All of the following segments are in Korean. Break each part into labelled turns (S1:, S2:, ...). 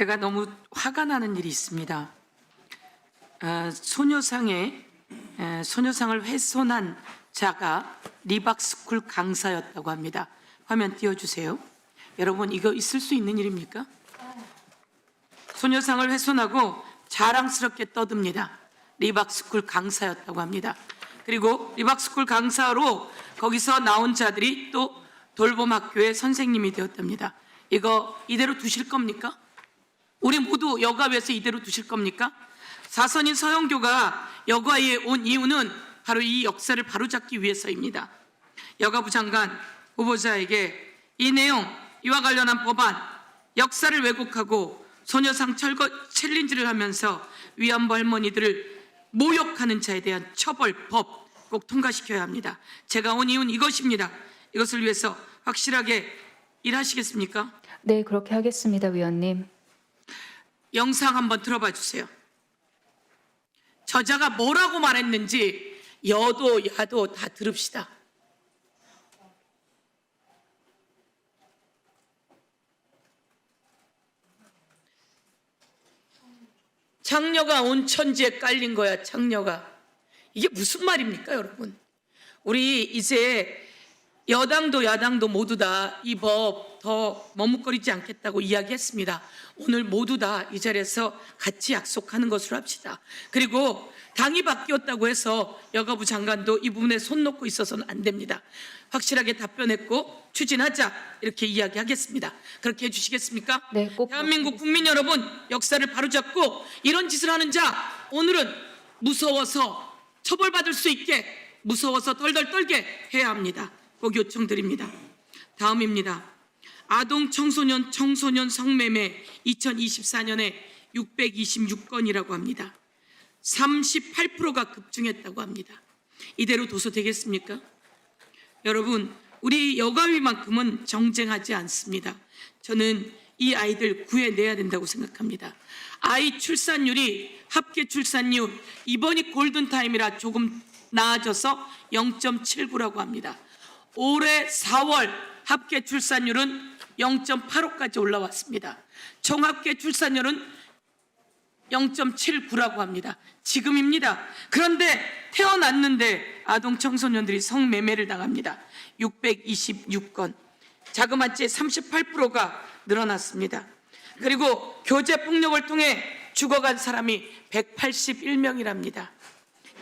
S1: 제가 너무 화가 나는 일이 있습니다. 아, 소녀상에 에, 소녀상을 훼손한 자가 리박스쿨 강사였다고 합니다. 화면 띄워주세요. 여러분 이거 있을 수 있는 일입니까? 소녀상을 훼손하고 자랑스럽게 떠듭니다. 리박스쿨 강사였다고 합니다. 그리고 리박스쿨 강사로 거기서 나온 자들이 또 돌봄 학교의 선생님이 되었답니다. 이거 이대로 두실 겁니까? 우리 모두 여가위에서 이대로 두실 겁니까? 사선인 서영교가 여가위에 온 이유는 바로 이 역사를 바로잡기 위해서입니다. 여가부 장관 후보자에게 이 내용 이와 관련한 법안 역사를 왜곡하고 소녀상 철거 챌린지를 하면서 위안부 할머니들을 모욕하는 자에 대한 처벌법 꼭 통과시켜야 합니다. 제가 온 이유는 이것입니다. 이것을 위해서 확실하게 일하시겠습니까?
S2: 네, 그렇게 하겠습니다, 위원님.
S1: 영상 한번 들어봐 주세요. 저자가 뭐라고 말했는지 여도 야도 다 들읍시다. 창녀가 온 천지에 깔린 거야, 창녀가. 이게 무슨 말입니까, 여러분? 우리 이제 여당도 야당도 모두 다 이 법 더 머뭇거리지 않겠다고 이야기했습니다. 오늘 모두 다 이 자리에서 같이 약속하는 것으로 합시다. 그리고 당이 바뀌었다고 해서 여가부 장관도 이 부분에 손 놓고 있어서는 안 됩니다. 확실하게 답변했고 추진하자 이렇게 이야기하겠습니다. 그렇게 해주시겠습니까?
S2: 네, 꼭
S1: 대한민국 국민 여러분 역사를 바로잡고 이런 짓을 하는 자 오늘은 무서워서 처벌받을 수 있게 무서워서 덜덜 떨게 해야 합니다. 꼭 요청드립니다. 다음입니다. 아동 청소년 청소년 성매매 2024년에 626건이라고 합니다. 38%가 급증했다고 합니다. 이대로 둬서 되겠습니까? 여러분, 우리 여가위만큼은 정쟁하지 않습니다. 저는 이 아이들 구해내야 된다고 생각합니다. 아이 출산율이 합계 출산율 이번이 골든타임이라 조금 나아져서 0.79라고 합니다. 올해 4월 합계 출산율은 0.85까지 올라왔습니다. 총합계 출산율은 0.79라고 합니다. 지금입니다. 그런데 태어났는데 아동 청소년들이 성매매를 당합니다. 626건. 자그마치 38%가 늘어났습니다. 그리고 교제 폭력을 통해 죽어간 사람이 181명이랍니다.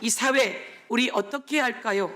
S1: 이 사회 우리 어떻게 할까요?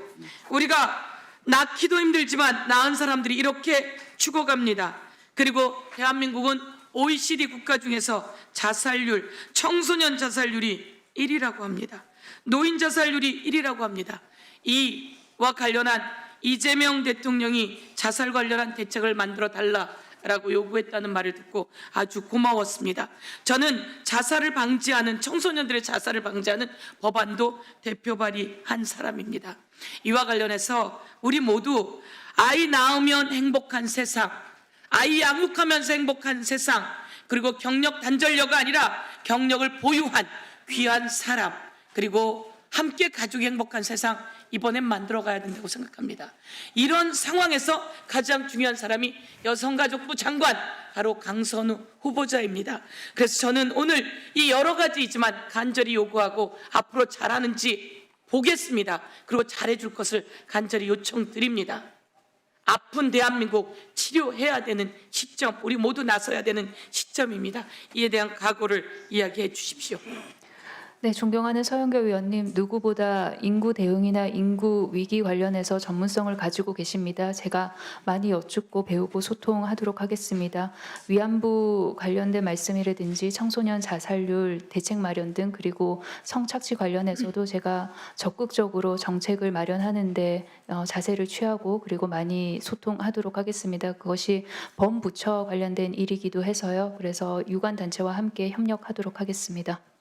S1: 우리가 낳기도 힘들지만 낳은 사람들이 이렇게 죽어갑니다. 그리고 대한민국은 OECD 국가 중에서 자살률, 청소년 자살률이 1위라고 합니다. 노인 자살률이 1위라고 합니다. 이와 관련한 이재명 대통령이 자살 관련한 대책을 만들어 달라 라고 요구했다는 말을 듣고 아주 고마웠습니다. 저는 자살을 방지하는 청소년들의 자살을 방지하는 법안도 대표 발의한 사람입니다. 이와 관련해서 우리 모두 아이 낳으면 행복한 세상, 아이 양육하면서 행복한 세상, 그리고 경력 단절녀가 아니라 경력을 보유한 귀한 사람, 그리고 함께 가족이 행복한 세상 이번엔 만들어 가야 된다고 생각합니다. 이런 상황에서 가장 중요한 사람이 여성가족부 장관 바로 강선우 후보자입니다. 그래서 저는 오늘 이 여러 가지이지만 간절히 요구하고 앞으로 잘하는지 보겠습니다. 그리고 잘해줄 것을 간절히 요청드립니다. 아픈 대한민국 치료해야 되는 시점, 우리 모두 나서야 되는 시점입니다. 이에 대한 각오를 이야기해 주십시오.
S2: 네, 존경하는 서영교 의원님, 누구보다 인구 대응이나 인구 위기 관련해서 전문성을 가지고 계십니다. 제가 많이 여쭙고 배우고 소통하도록 하겠습니다. 위안부 관련된 말씀이라든지 청소년 자살률 대책 마련 등 그리고 성착취 관련해서도 제가 적극적으로 정책을 마련하는데 어, 자세를 취하고 그리고 많이 소통하도록 하겠습니다. 그것이 범부처 관련된 일이기도 해서요. 그래서 유관 단체와 함께 협력하도록 하겠습니다.